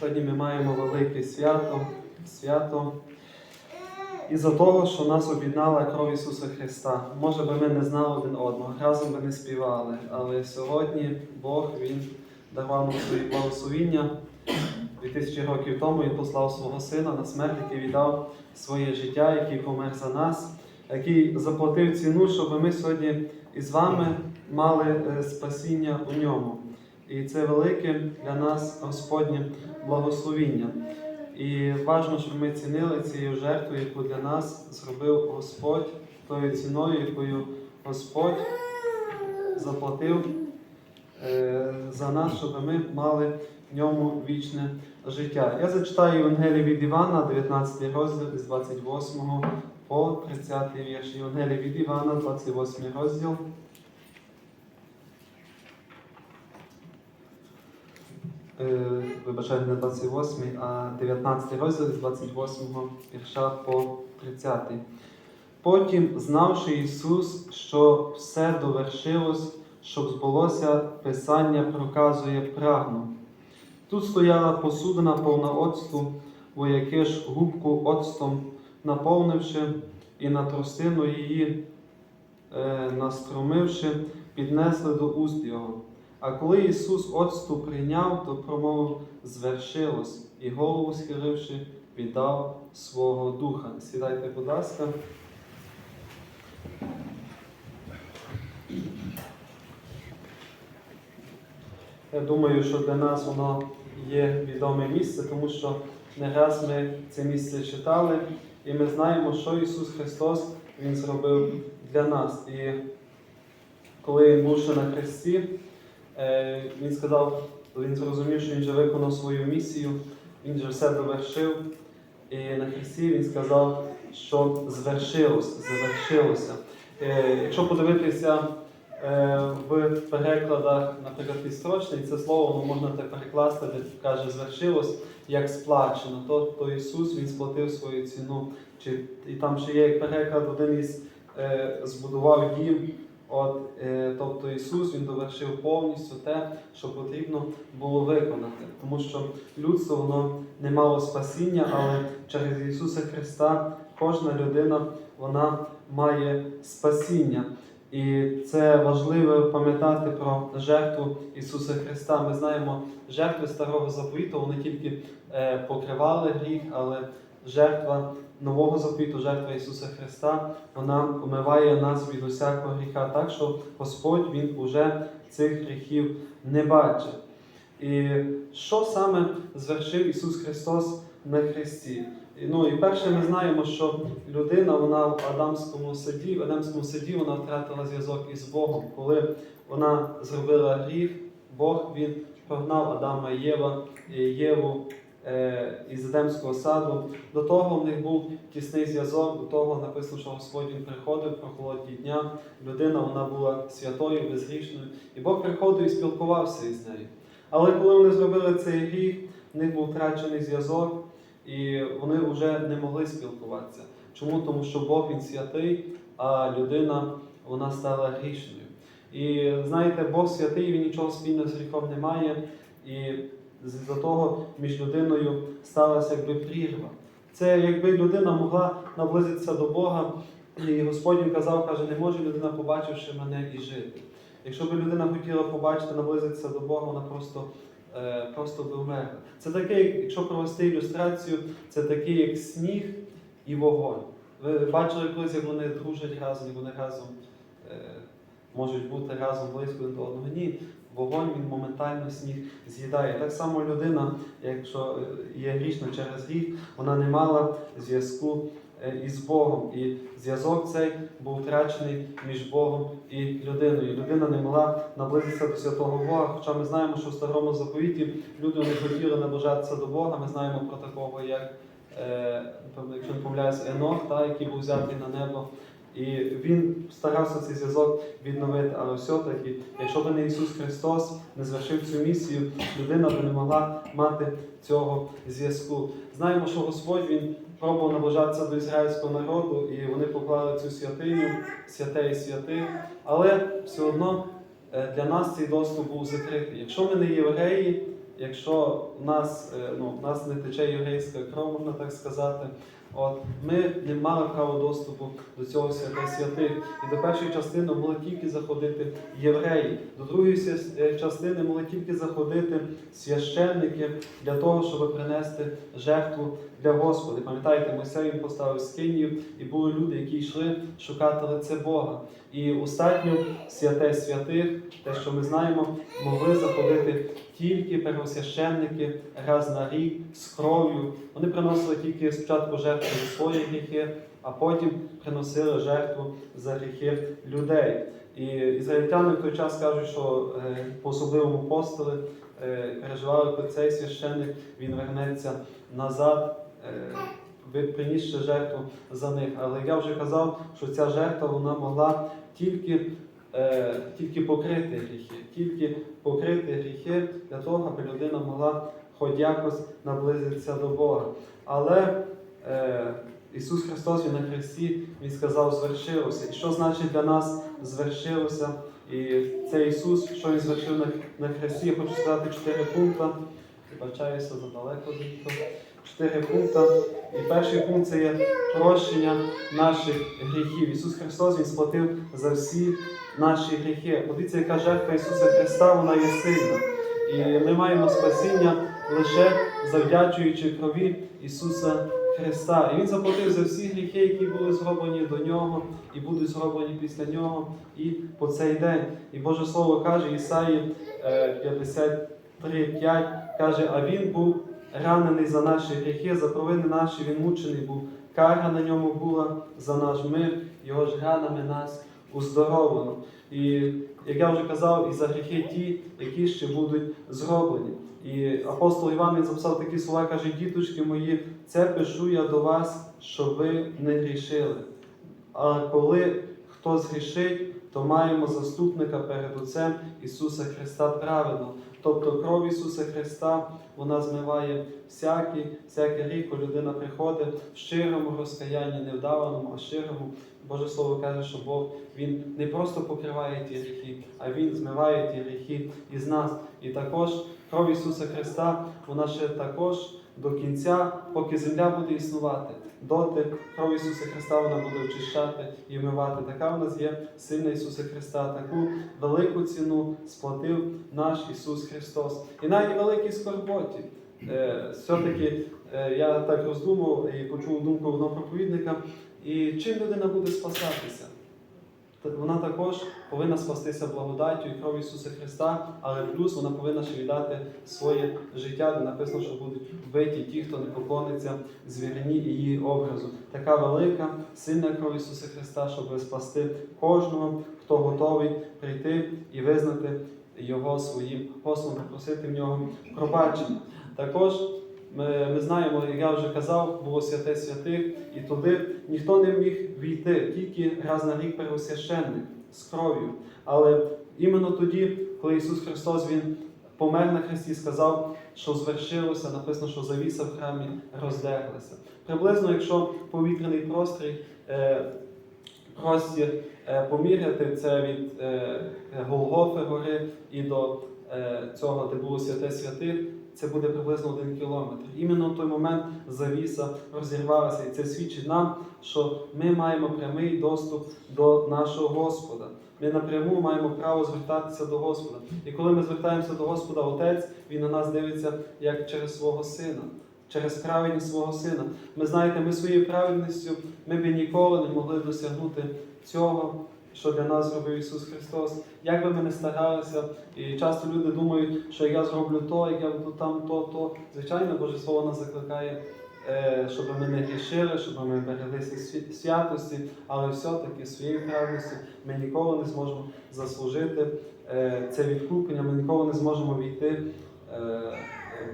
Сьогодні ми маємо велике свято, свято із-за того, що нас об'єднала кров Ісуса Христа. Може би ми не знали один одного, разом би не співали, але сьогодні Бог Він давав нам свої благословіння. 2000 років тому Він послав свого сина на смерть, який віддав своє життя, який помер за нас, який заплатив ціну, щоб ми сьогодні із вами мали е, спасіння у ньому. І це велике для нас Господнє благословіння. І важливо, щоб ми цінили цією жертвою, яку для нас зробив Господь, тою ціною, якою Господь заплатив е, за нас, щоб ми мали в ньому вічне життя. Я зачитаю Євангеліє від Івана, 19 розділ з 28 по 30 вірш. Євангеліє від Івана, 28 розділ. Вибачаю, не 28, а 19 розділ з 28 вірша по 30. Потім, знавши Ісус, що все довершилось, щоб збулося Писання, проказує прагну. Тут стояла посудина повна оцту, вояки ж губку оцтом наповнивши, і на тростину її е, наструмивши, піднесли до уст його. А коли Ісус оцту прийняв, то промовив звершилось, і голову схиливши, віддав свого духа. Сідайте, будь ласка. Я думаю, що для нас воно є відоме місце, тому що не раз ми це місце читали, і ми знаємо, що Ісус Христос Він зробив для нас. І коли Він був ще на хресті, е, Він сказав, Він зрозумів, що Він вже виконав свою місію, Він вже все довершив. І на хресті Він сказав, що звершилось, завершилося. Е, Якщо подивитися е, в перекладах, наприклад, підстрочний, це слово воно можна так перекласти, де каже звершилось, як сплачено. Тобто Ісус Він сплатив свою ціну. І там ще є переклад, один із е, збудував дім. От, е, тобто Ісус Він довершив повністю те, що потрібно було виконати. Тому що людство воно не мало спасіння, але через Ісуса Христа кожна людина вона має спасіння. І це важливо пам'ятати про жертву Ісуса Христа. Ми знаємо, жертви Старого Заповіту вони тільки е, покривали гріх, але жертва Нового Заповіту, жертва Ісуса Христа, вона омиває нас від усякого гріха, так що Господь Він уже цих гріхів не бачить. І що саме звершив Ісус Христос на Христі? Ну і перше, ми знаємо, що людина вона в Адамському саді, в Адамському саді вона втратила зв'язок із Богом. Коли вона зробила гріх, Бог він прогнав Адама і Єва, і Єву із Едемського саду. До того в них був тісний зв'язок, до того написано, що Господь він приходив про холодні дня. Людина вона була святою, безгрішною, і Бог приходив і спілкувався із нею. Але коли вони зробили цей гріх, в них був втрачений зв'язок, і вони вже не могли спілкуватися. Чому? Тому що Бог він святий, а людина вона стала грішною. І знаєте, Бог святий, він нічого спільного з гріхом не має, і з-за того між людиною сталася якби прірва. Це якби людина могла наблизитися до Бога, і Господь їм казав, каже, не може людина, побачивши мене, і жити. Якщо б людина хотіла побачити, наблизитися до Бога, вона просто, е, просто би вмерла. Це таке, якщо провести ілюстрацію, це таке, як сніг і вогонь. Ви бачили колись, як вони дружать разом, як вони разом е, можуть бути разом близько до одного. Ні, вогонь він моментально сніг з'їдає. Так само людина, якщо е, є грішна через гріх, вона не мала зв'язку е, із Богом. І зв'язок цей був втрачений між Богом і людиною. Людина не могла наблизитися до святого Бога. Хоча ми знаємо, що в старому заповіті люди не хотіли наближатися до Бога. Ми знаємо про такого, як е, якщо не помиляюся, Енох, та, який був взятий на небо. І він старався цей зв'язок відновити, але все-таки, якщо б не Ісус Христос не звершив цю місію, людина б не могла мати цього зв'язку. Знаємо, що Господь Він пробував наближатися до ізраїльського народу, і вони поклали цю святиню, святе і святих, але все одно е, для нас цей доступ був закритий. Якщо ми не євреї, якщо в нас, е, ну, в нас не тече єврейська кров, можна так сказати, от, ми не мали права доступу до цього свята святих. І до першої частини могли тільки заходити євреї, до другої е, частини могли тільки заходити священники для того, щоб принести жертву для Господа. Пам'ятаєте, Мойсей він поставив скинію, і були люди, які йшли шукати лице Бога. І остатньо святе святих, те, що ми знаємо, могли заходити тільки первосвященники раз на рік з кров'ю. Вони приносили тільки спочатку жертву за свої гріхи, а потім приносили жертву за гріхи людей. І ізраїльтяни в той час кажуть, що е, по особливому постели е, переживали, коли цей священник він вернеться назад. е, принісши жертву за них. Але я вже казав, що ця жертва вона могла тільки, е, тільки покрити гріхи, тільки покрити гріхи для того, аби людина могла хоч якось наблизитися до Бога. Але е, Ісус Христос Він на Христі Він сказав, звершилося. І що значить для нас звершилося? І це Ісус, що Він звершив на, на Христі, я хочу сказати чотири пункти. Вибачаюся задалеко звідти. Чотири пункти. І перший пункт це є прощення наших гріхів. Ісус Христос Він сплатив за всі наші гріхи. Подивіться, яка жертва Ісуса Христа, вона є сильна. І ми маємо спасіння лише завдячуючи крові Ісуса Христа. І Він заплатив за всі гріхи, які були зроблені до Нього, і будуть зроблені після Нього і по цей день. І Боже Слово каже, Ісаї е, 53,5 каже, а Він був ранений за наші гріхи, за провини наші він мучений був. Кара на ньому була за наш мир, його ж ранами нас уздоровлено. І як я вже казав, і за гріхи ті, які ще будуть зроблені. І апостол Іван він записав такі слова, каже, діточки мої, це пишу я до вас, щоб ви не грішили. А коли хто згрішить, то маємо заступника перед Отцем Ісуса Христа праведно. Тобто кров Ісуса Христа вона змиває всякий, всякий гріх, коли людина приходить в щирому розкаянні, не вдаваному, а щирому. Боже Слово каже, що Бог Він не просто покриває ті гріхи, а Він змиває ті гріхи із нас. І також кров Ісуса Христа, вона ще також до кінця, поки земля буде існувати. Доти кров Ісуса Христа вона буде очищати і вмивати. Така в нас є сильна Ісуса Христа. Таку велику ціну сплатив наш Ісус Христос. І навіть великій скорботі. Е, все-таки е, я так роздумав і почув думку одного проповідника. І чим людина буде спасатися? Вона також повинна спастися благодаттю і кров Ісуса Христа, але плюс вона повинна ще віддати своє життя, де написано, що будуть вбиті ті, хто не поклониться звірині її образу. Така велика, сильна кров Ісуса Христа, щоб спасти кожного, хто готовий прийти і визнати Його своїм Господом, попросити в нього пробачення. Також ми, ми знаємо, як я вже казав, було святе святих, і туди ніхто не міг війти, тільки раз на рік первосвященник з кров'ю. Але іменно тоді, коли Ісус Христос Він помер на хресті, сказав, що звершилося, написано, що завіса в храмі роздерлася. Приблизно, якщо повітряний прострій, е, простір е, поміряти, це від е, Голгофи гори і до е, цього, де було святе святих, це буде приблизно один кілометр. Іменно в той момент завіса розірвалася, і це свідчить нам, що ми маємо прямий доступ до нашого Господа. Ми напряму маємо право звертатися до Господа. І коли ми звертаємося до Господа, Отець, Він на нас дивиться як через свого сина. Через праведність свого сина. Ми знаєте, ми своєю праведністю ми б ніколи не могли досягнути цього, що для нас зробив Ісус Христос. Як би ми не старалися, і часто люди думають, що я зроблю то, як я буду там, то, то. Звичайно, Боже Слово нас закликає, е, щоб ми не грішили, щоб ми береглися святості, але все-таки своєю праведністю ми ніколи не зможемо заслужити е, це відкуплення, ми ніколи не зможемо війти.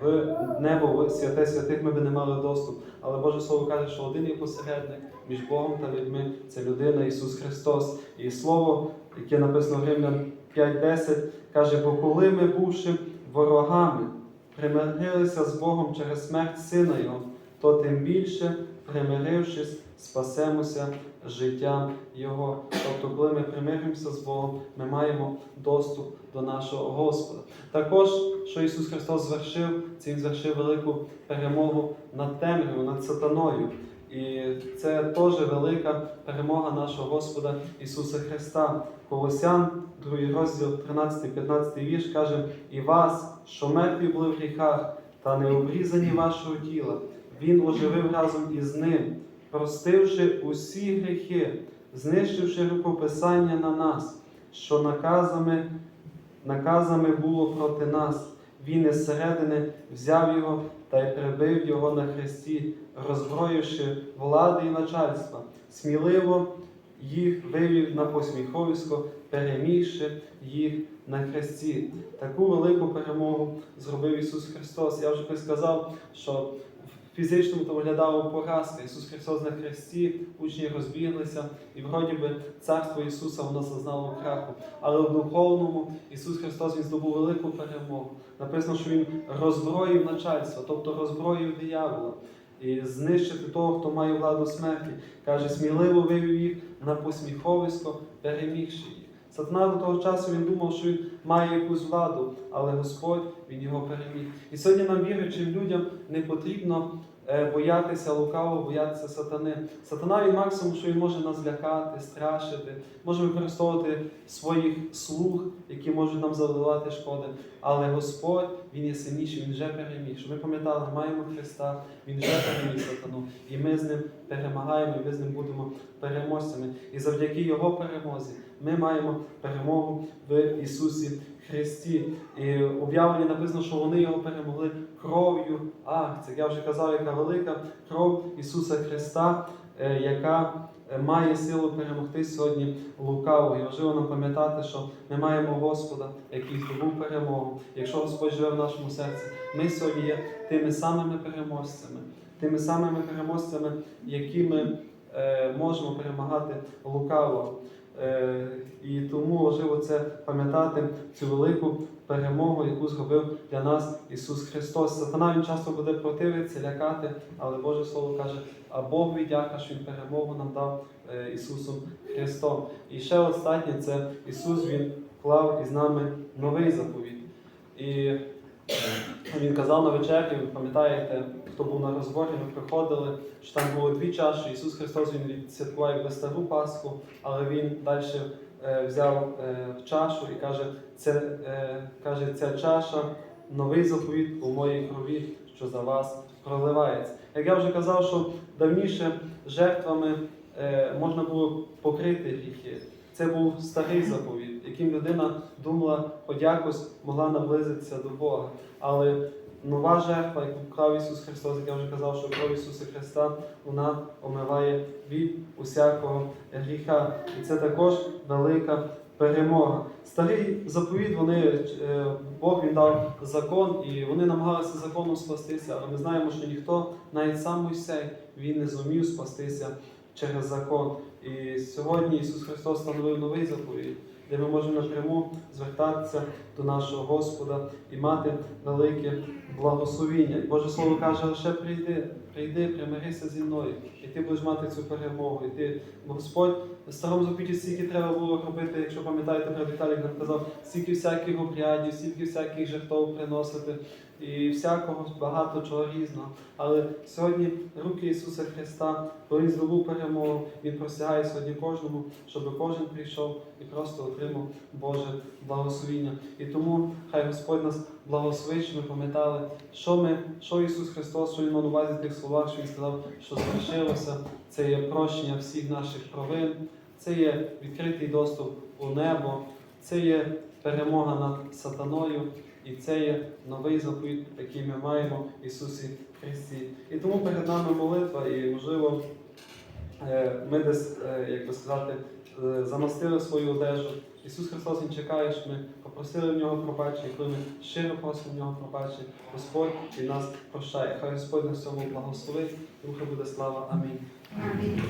В небо, в святе святих ми би не мали доступ. Але Боже Слово каже, що один є посередник між Богом та людьми це людина Ісус Христос. І Слово, яке написано в Римлян 5.10, каже, бо коли ми, бувши ворогами, примирилися з Богом через смерть Сина Його, то тим більше, примирившись, спасемося життям Його. Тобто, коли ми примиримося з Богом, ми маємо доступ до нашого Господа. Також, що Ісус Христос звершив, це Він звершив велику перемогу над темрявою, над сатаною. І це теж велика перемога нашого Господа Ісуса Христа. Колосян, 2 розділ, 13-15 вірш каже: І вас, що мертві були в гріхах, та не обрізані вашого тіла, Він оживив разом із ним, простивши усі гріхи, знищивши рукописання на нас, що наказами, наказами було проти нас. Він із середини взяв його та й прибив його на хресті, роззброївши влади і начальства, сміливо їх вивів на посміховисько, перемігши їх на хресті. Таку велику перемогу зробив Ісус Христос. Я вже сказав, що фізичному то виглядала поразка. Ісус Христос на хресті, учні розбіглися, і вроді би царство Ісуса воно зазнало краху. Але в духовному Ісус Христос Він здобув велику перемогу. Написано, що Він роззброїв начальство, тобто роззброїв диявола. І знищити того, хто має владу смерті. Каже, сміливо вивів їх на посміховисько, перемігши. Сатана до того часу він думав, що він має якусь владу, але Господь він його переміг. І сьогодні нам віруючим людям не потрібно боятися лукаво, боятися сатани. Сатана він максимум, що він може нас лякати, страшити, може використовувати своїх слуг, які можуть нам завдавати шкоди. Але Господь він є сильніший, він вже переміг. Щоб ми пам'ятали, маємо Христа, він вже переміг сатану. І ми з ним перемагаємо, і ми з ним будемо переможцями. І завдяки Його перемозі ми маємо перемогу в Ісусі Христі. І об'явлення написано, що вони його перемогли кров'ю акцій. Я вже казав, яка велика кров Ісуса Христа, е, яка е, має силу перемогти сьогодні лукавого. І важливо нам пам'ятати, що ми маємо Господа, який здобув перемогу. Якщо Господь живе в нашому серці, ми сьогодні є тими самими переможцями, тими самими переможцями, якими е, можемо перемагати лукавого. Е, І тому важливо це пам'ятати цю велику перемогу, яку зробив для нас Ісус Христос. Сатана він часто буде противитися, лякати, але Боже Слово каже, а Бог дяка, що Він перемогу нам дав е, Ісусом Христом. І ще останнє це Ісус Він вклав із нами новий заповіт. І він казав на вечері, пам'ятаєте, хто був на розборі, ми приходили, що там було дві чаші. Ісус Христос Він відсвяткував якби стару Пасху, але Він далі е, взяв е, чашу і каже, це, е, каже, ця чаша новий заповіт у моїй крові, що за вас проливається. Як я вже казав, що давніше жертвами е, можна було покрити гріхи. Це був старий заповіт, яким людина думала, хоч якось могла наблизитися до Бога. Але нова жертва, яку вклав Ісус Христос, як я вже казав, що кров Ісуса Христа вона омиває від усякого гріха. І це також велика перемога. Старий заповіт, вони, е, Бог він дав закон, і вони намагалися законом спастися, але ми знаємо, що ніхто, навіть сам Мойсей, він не зумів спастися через закон. І сьогодні Ісус Христос встановив новий заповіт, де ми можемо напряму звертатися до нашого Господа і мати велике благословіння. Боже Слово каже, лише прийди, прийди, примирися зі мною, і ти будеш мати цю перемогу. І ти, бо Господь в старому заповіті стільки треба було робити, якщо пам'ятаєте, брат Віталій нам казав, стільки всяких обрядів, стільки всяких жертв приносити, і всякого багато чого різного. Але сьогодні руки Ісуса Христа, коли Він здобув перемогу, Він просягає сьогодні кожному, щоб кожен прийшов і просто отримав Боже благословіння. І тому хай Господь нас благословить, щоб ми пам'ятали, що ми, що Ісус Христос, що Він мав на увазі в тих словах, що Він сказав, що звершилося, це є прощення всіх наших провин, це є відкритий доступ у небо, це є перемога над сатаною. І це є новий заповіт, який ми маємо в Ісусі Христі. І тому перед нами молитва, і можливо, е, ми десь, е, як би сказати, е, замастили свою одежу. Ісус Христос Він чекає, щоб ми попросили в нього пробачення, коли ми щиро просимо в нього пробачення, Господь і нас прощає. Хай Господь на цьому благословить, Духа буде слава. Амінь.